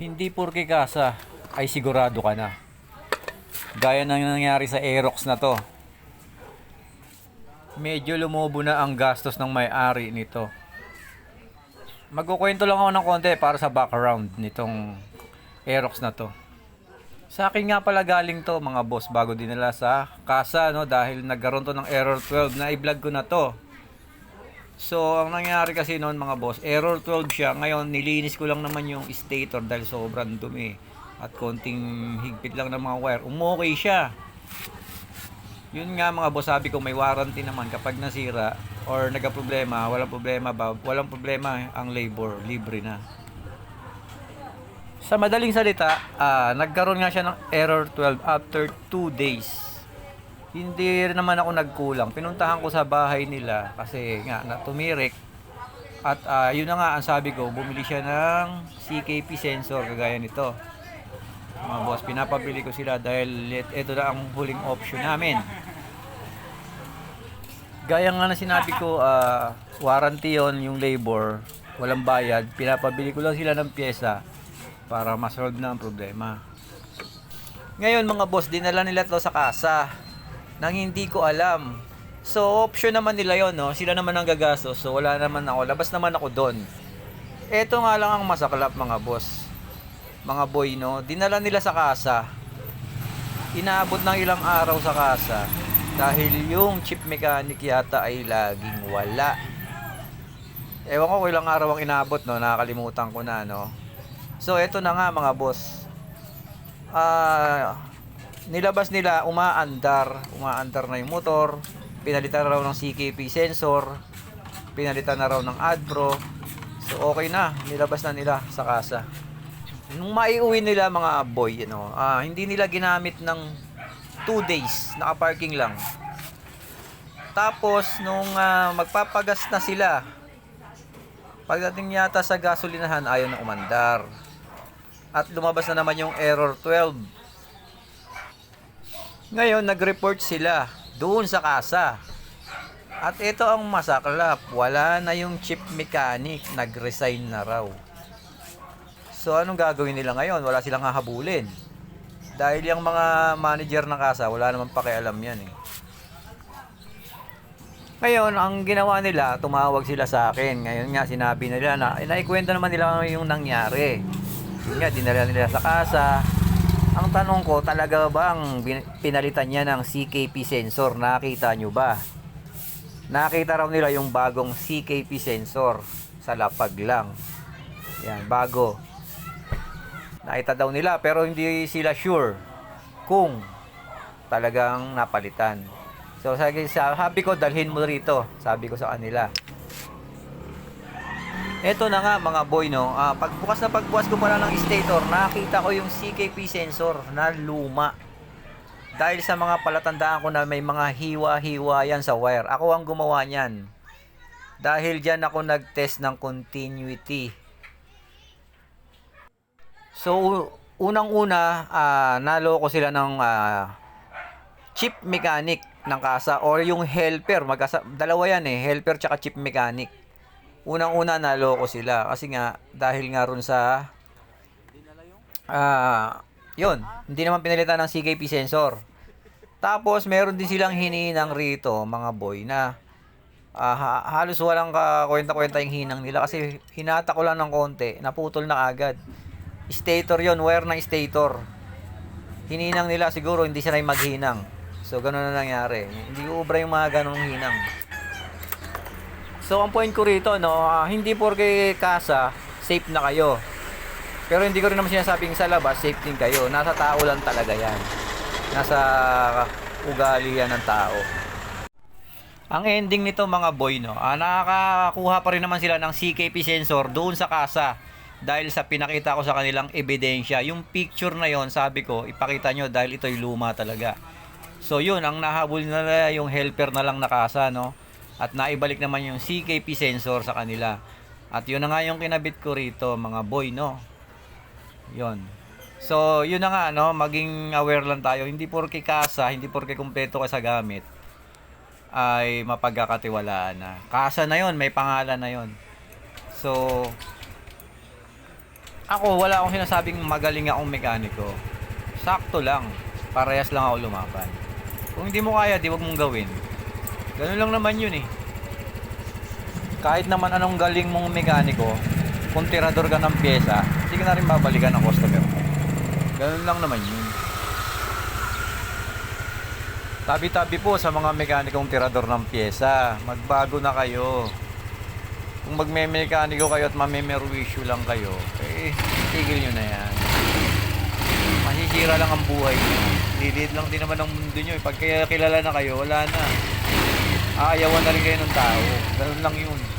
Hindi porke kasa ay sigurado ka na. Gaya ng nangyari sa Aerox na to. Medyo lumobo na ang gastos ng may-ari nito. Magkukwento lang ako ng konti para sa background nitong Aerox na to. Sa akin nga pala galing to mga boss bago dinala sa kasa no dahil nagkaroon to ng error 12 na i-vlog ko na to. So, ang nangyari kasi noon mga boss, error 12 siya. Ngayon, nilinis ko lang naman yung stator dahil sobrang dumi. At konting higpit lang ng mga wire. Umokay siya. Yun nga mga boss, sabi ko may warranty naman kapag nasira or nagka-problema, walang problema ba? Walang problema ang labor, libre na. Sa madaling salita, ah, nagkaroon nga siya ng error 12 after 2 days hindi naman ako nagkulang. Pinuntahan ko sa bahay nila kasi nga na tumirik. At ah, yun na nga ang sabi ko, bumili siya ng CKP sensor kagaya nito. Mga boss, pinapabili ko sila dahil it- ito na ang huling option namin. Gaya nga na sinabi ko, ah, warranty yon yung labor, walang bayad. Pinapabili ko lang sila ng pyesa para masolve na ang problema. Ngayon mga boss, dinala nila to sa kasa nang hindi ko alam. So, option naman nila yon no? Sila naman ang gagastos. So, wala naman ako. Labas naman ako doon. Ito nga lang ang masaklap mga boss. Mga boy, no? Dinala nila sa kasa. Inaabot ng ilang araw sa kasa. Dahil yung chip mechanic yata ay laging wala. Ewan ko kung ilang araw ang inaabot, no? Nakakalimutan ko na, no? So, ito na nga mga boss. Ah, nilabas nila umaandar. Umaandar na yung motor. Pinalitan na raw ng CKP sensor. Pinalitan na raw ng AdPro so okay na. Nilabas na nila sa kasa. Nung maiuwi nila mga boy you know, ah, hindi nila ginamit ng 2 days. Naka-parking lang. Tapos nung ah, magpapagas na sila pagdating yata sa gasolinahan ayaw na umandar. At lumabas na naman yung error 12 ngayon, nag-report sila doon sa kasa. At ito ang masaklap, wala na yung chip mechanic, nag-resign na raw. So, anong gagawin nila ngayon? Wala silang hahabulin. Dahil yung mga manager ng kasa, wala naman pakialam yan eh. Ngayon, ang ginawa nila, tumawag sila sa akin. Ngayon nga, sinabi nila na, eh, naikwento naman nila yung nangyari. Yun nga, dinala nila sa kasa. Ang tanong ko, talaga ba ang bin- pinalitan niya ng CKP sensor? Nakita nyo ba? Nakita raw nila yung bagong CKP sensor sa lapag lang. Yan, bago. Nakita daw nila pero hindi sila sure kung talagang napalitan. So sabi, sabi ko dalhin mo rito, sabi ko sa kanila. Ito na nga mga boy no, ah, pagbukas na pagbukas ko pala ng stator, nakita ko yung CKP sensor na luma. Dahil sa mga palatandaan ko na may mga hiwa-hiwa yan sa wire. Ako ang gumawa niyan. Dahil dyan ako nag-test ng continuity. So, unang-una, ah, naloko sila ng ah, chip mechanic ng kasa or yung helper. Magkasa, dalawa yan eh, helper tsaka chip mechanic. Unang-una naloko sila kasi nga dahil nga ron sa ah yun, hindi naman pinalitan ng CKP sensor. Tapos meron din silang hininang rito mga boy na ha- halos walang kwenta-kwenta yung hinang nila kasi hinata ko lang ng konti, naputol na agad. Stator yon wire ng stator. Hininang nila siguro hindi sila maghinang. So ganun na nangyari. Hindi ubra yung mga ganong hinang. So, ang point ko rito, no, ah, hindi porke kasa, safe na kayo. Pero hindi ko rin naman sinasabing sa labas, safe din kayo. Nasa tao lang talaga yan. Nasa ugali yan ng tao. Ang ending nito mga boy, no, ah, nakakakuha pa rin naman sila ng CKP sensor doon sa kasa. Dahil sa pinakita ko sa kanilang ebidensya. Yung picture na yon sabi ko, ipakita nyo dahil ito'y luma talaga. So yun, ang nahabol nila yung helper na lang na kasa, no? At naibalik naman yung CKP sensor sa kanila. At yun na nga yung kinabit ko rito, mga boy, no? Yun. So, yun na nga, no? Maging aware lang tayo. Hindi porke kasa, hindi porke kumpleto ka sa gamit, ay mapagkakatiwalaan na. Kasa na yon may pangalan na yon So, Ako, wala akong sinasabing magaling akong mekaniko. Sakto lang. Parehas lang ako lumaban. Kung hindi mo kaya, di wag mong gawin. Ganun lang naman yun eh. Kahit naman anong galing mong mekaniko, kung tirador ka ng pyesa, hindi ka na rin babalikan ng customer. Ganun lang naman yun. Tabi-tabi po sa mga mekanikong tirador ng pyesa, magbago na kayo. Kung magme-mekaniko kayo at mamemerwisyo lang kayo, eh, tigil nyo na yan. Masisira lang ang buhay nyo. Lilid lang din naman ang mundo nyo. eh. Pag kilala na kayo, wala na. Aayawan na rin kayo ng tao. Ganun lang yun.